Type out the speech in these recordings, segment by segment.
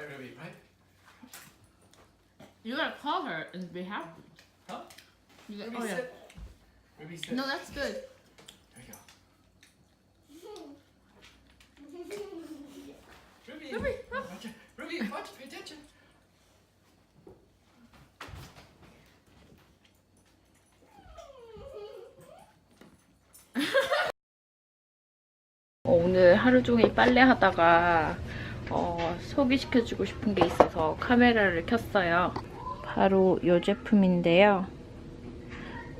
Ruby, right? You gotta call her and be happy. Huh? You got, Ruby, oh yeah. Ruby, sit. No, that's good. There you go. Ruby, Ruby, watch it. Ruby, watch, pay attention. 어, 오늘 하루 종일 빨래하다가 어, 소개시켜주고 싶은 게 있어서 카메라를 켰어요. 바로 이 제품인데요.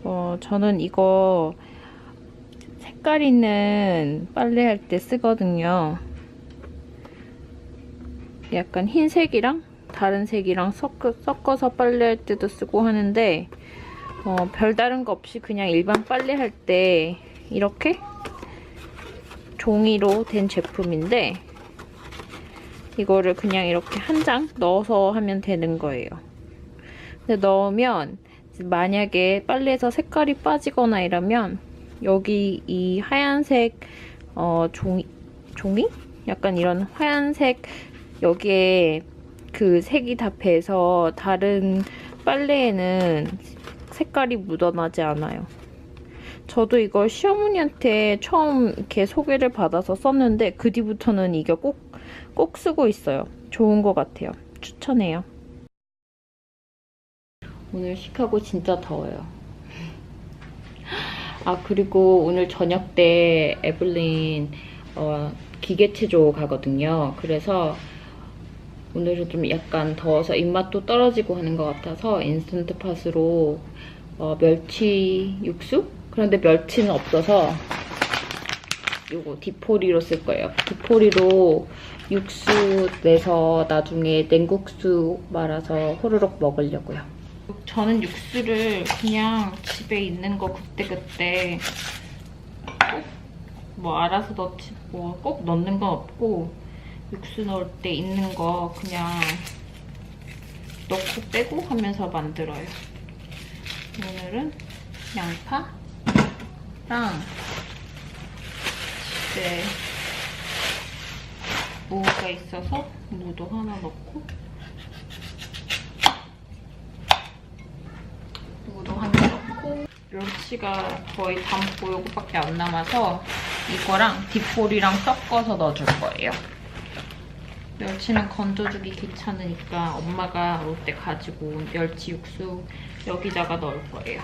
어, 저는 이거 색깔 있는 빨래할 때 쓰거든요. 약간 흰색이랑 다른 색이랑 섞어, 섞어서 빨래할 때도 쓰고 하는데 어, 별다른 거 없이 그냥 일반 빨래할 때 이렇게 종이로 된 제품인데 이거를 그냥 이렇게 한 장 넣어서 하면 되는 거예요. 근데 넣으면 만약에 빨래에서 색깔이 빠지거나 이러면 여기 이 하얀색 어, 종이 종이? 약간 이런 하얀색 여기에 그 색이 다 배서 다른 빨래에는 색깔이 묻어나지 않아요. 저도 이걸 시어머니한테 처음 이렇게 소개를 받아서 썼는데 그 뒤부터는 이게 꼭, 꼭 쓰고 있어요. 좋은 것 같아요. 추천해요. 오늘 시카고 진짜 더워요. 아 그리고 오늘 저녁 때 에블린 어, 기계체조 가거든요. 그래서 오늘은 좀 약간 더워서 입맛도 떨어지고 하는 것 같아서 인스턴트 팟으로 어, 멸치 육수? 그런데 멸치는 없어서 요거 디포리로 쓸 거예요. 디포리로 육수 내서 나중에 냉국수 말아서 호로록 먹으려고요. 저는 육수를 그냥 집에 있는 거 그때그때 꼭뭐 알아서 넣지 뭐 꼭 넣는 건 없고 육수 넣을 때 있는 거 그냥 넣고 빼고 하면서 만들어요. 오늘은 양파랑 집에 무가 있어서 무도 하나 넣고 무도 하나 넣고 멸치가 거의 담고 요거밖에 안 남아서 이거랑 디폴이랑 섞어서 넣어줄 거예요. 멸치는 건져주기 귀찮으니까 엄마가 올때 가지고 온 멸치 육수 여기다가 넣을 거예요.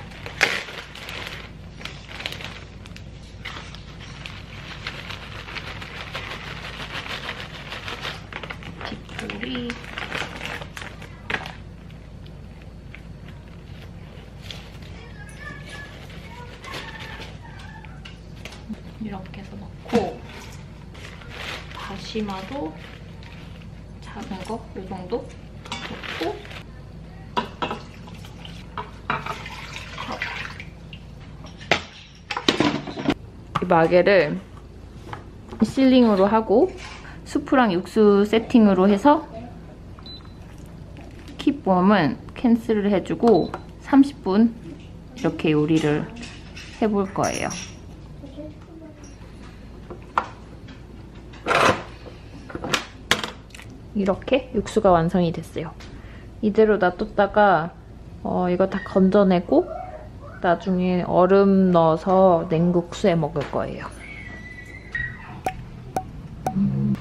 디포리 이렇게 해서 넣고 다시마도 작은 거, 이 정도? 넣고. 이 마개를 실링으로 하고 수프랑 육수 세팅으로 해서 킵웜은 캔슬을 해주고 30분 이렇게 요리를 해볼 거예요. 이렇게 육수가 완성이 됐어요. 이대로 놔뒀다가 어, 이거 다 건져내고 나중에 얼음 넣어서 냉국수에 먹을 거예요. 우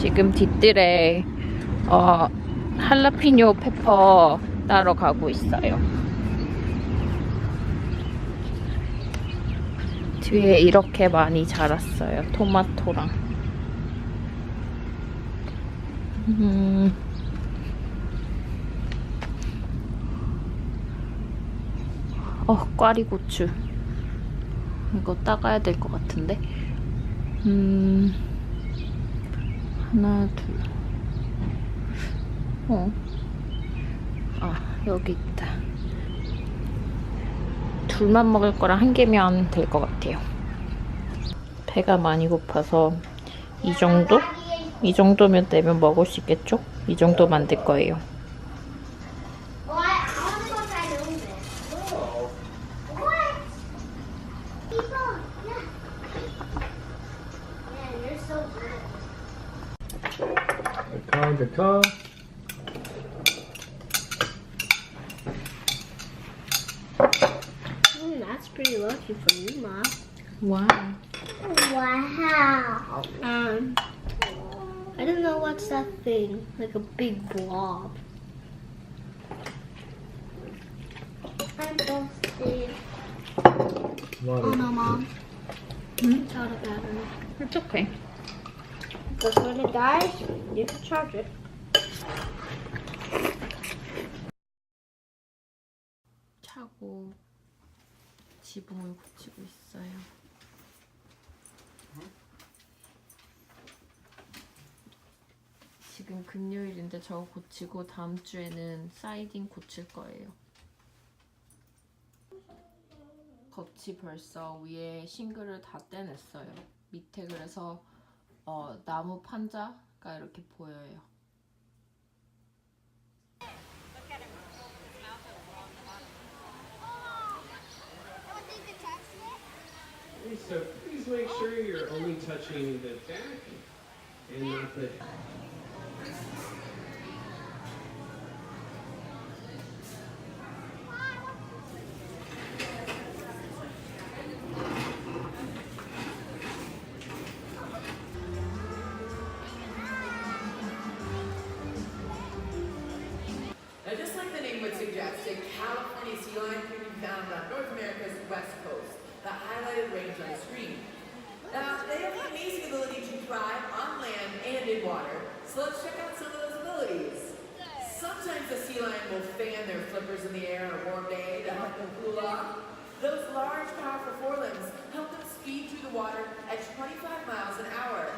지금 뒤뜰에 어, 할라피뇨 페퍼 따러 가고 있어요. 뒤에 이렇게 많이 자랐어요. 토마토랑. 음. 어, 꽈리고추. 이거 따가야 될 것 같은데. 음. 하나, 둘. 어. 아, 여기 있다. 둘만 먹을 거랑 한 개면 될 것 같아요. 배가 많이 고파서 이 정도? 이 정도면 되면 먹을 수 있겠죠? 이 정도 만들 거예요. Good call, good. Mm, that's pretty lucky for you, Mom. Wow. Wow. Um, I don't know what's that thing. Like a big blob. I'm thirsty. Oh no, Mom. Hmm? It's out of battery. It's okay. Because when it dies, you can charge it. 차고 지붕을 고치고 있어요. 지금 금요일인데 저거 고치고 다음 주에는 사이딩 고칠 거예요. 겉이 벌써 위에 싱글을 다 떼냈어요. 밑에 그래서 어, 나무 판자가 이렇게 보여요. A California sea lion can be found on North America's west coast, the highlighted range on the screen. Now, they have an amazing ability to thrive on land and in water, so let's check out some of those abilities. Sometimes the sea lion will fan their flippers in the air on a warm day to help them cool off. Those large, powerful forelimbs help them speed through the water at 25 miles an hour.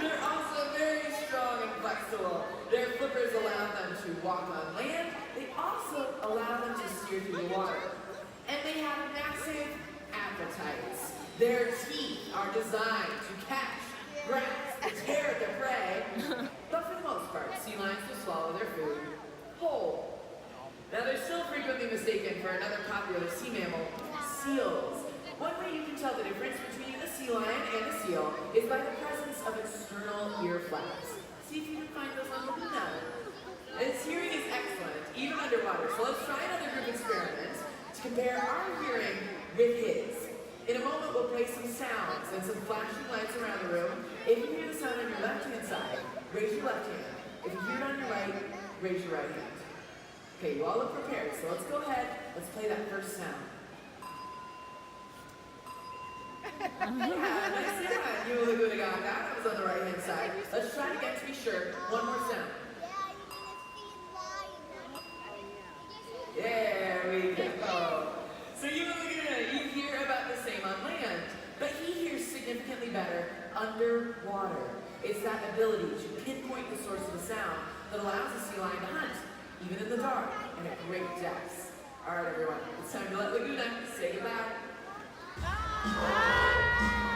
They're also very strong and flexible. Their flippers allow them to walk on land. They also allow them to steer through the water. And they have massive appetites. Their teeth are designed to catch, grasp, and tear at their prey. But for the most part, sea lions will swallow their food whole. Now they're still frequently mistaken for another popular sea mammal, seals. One way you can tell the difference between a sea lion and a seal is by the presence of external ear flaps. See if you can find those on the Luna. Its hearing is excellent, even underwater. So let's try another group experiment to compare our hearing with his. In a moment, we'll play some sounds and some flashing lights around the room. If you hear the sound on your left-hand side, raise your left hand. If you hear it on your right, raise your right hand. Okay, you all look prepared, so let's go ahead. Let's play that first sound. yeah, nice. You look good, got that. Was on the right hand side. Let's try it again to be sure. One more sound. There we go. So you look at it, you hear about the same on land, but he hears significantly better underwater. It's that ability to pinpoint the source of the sound that allows the sea lion to hunt, even in the dark and at great depths. All right, everyone, it's time to let Laguna say goodbye. 금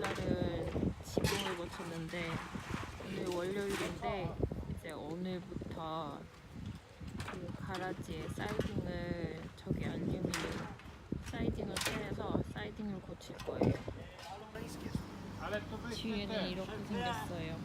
날은 지붕을 고쳤는데 오늘 월요일인데 이제 오늘부터 그 가라지에 사이딩을 저기 알루미늄 사이딩을 떼서 사이딩을 고칠 거예요. 뒤에는 이렇게 생겼어요.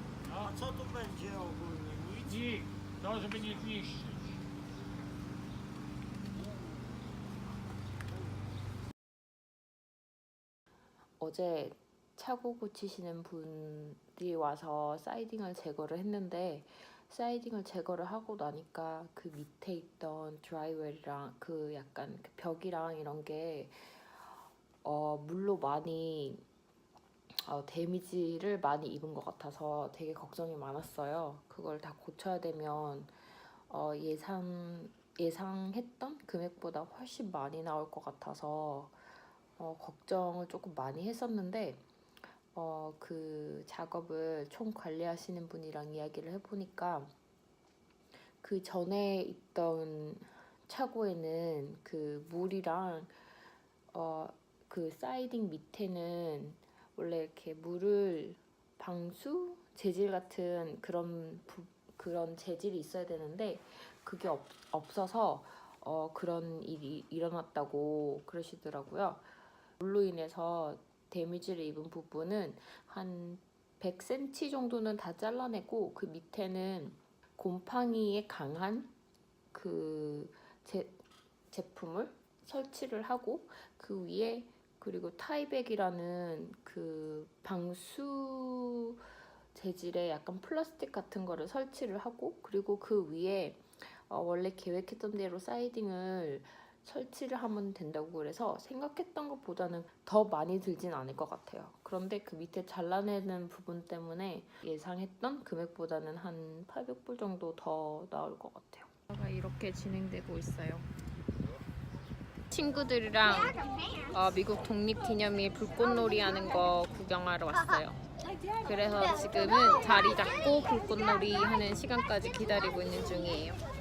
어제 차고 고치시는 분들이 와서 사이딩을 제거를 했는데 사이딩을 제거를 하고 나니까 그 밑에 있던 드라이웰이랑 그 약간 그 벽이랑 이런 게 어, 물로 많이 어, 데미지를 많이 입은 것 같아서 되게 걱정이 많았어요. 그걸 다 고쳐야 되면 어, 예상 예상했던 금액보다 훨씬 많이 나올 것 같아서 어, 걱정을 조금 많이 했었는데 어, 그 작업을 총 관리하시는 분이랑 이야기를 해보니까 그 전에 있던 차고에는 그 물이랑 어, 그 사이딩 밑에는 원래 이렇게 물을 방수 재질 같은 그런 부, 그런 재질이 있어야 되는데 그게 없, 없어서 어, 그런 일이 일어났다고 그러시더라고요. 물로 인해서 데미지를 입은 부분은 한 100cm 정도는 다 잘라내고 그 밑에는 곰팡이에 강한 그 제, 제품을 설치를 하고 그 위에 그리고 타이백이라는 그 방수 재질의 약간 플라스틱 같은 거를 설치를 하고 그리고 그 위에 어, 원래 계획했던 대로 사이딩을 설치를 하면 된다고 그래서 생각했던 것보다는 더 많이 들진 않을 것 같아요. 그런데 그 밑에 잘라내는 부분 때문에 예상했던 금액보다는 한 800불 정도 더 나올 것 같아요. 이렇게 진행되고 있어요. 친구들이랑 어, 미국 독립기념일 불꽃놀이 하는 거 구경하러 왔어요. 그래서 지금은 자리 잡고 불꽃놀이 하는 시간까지 기다리고 있는 중이에요.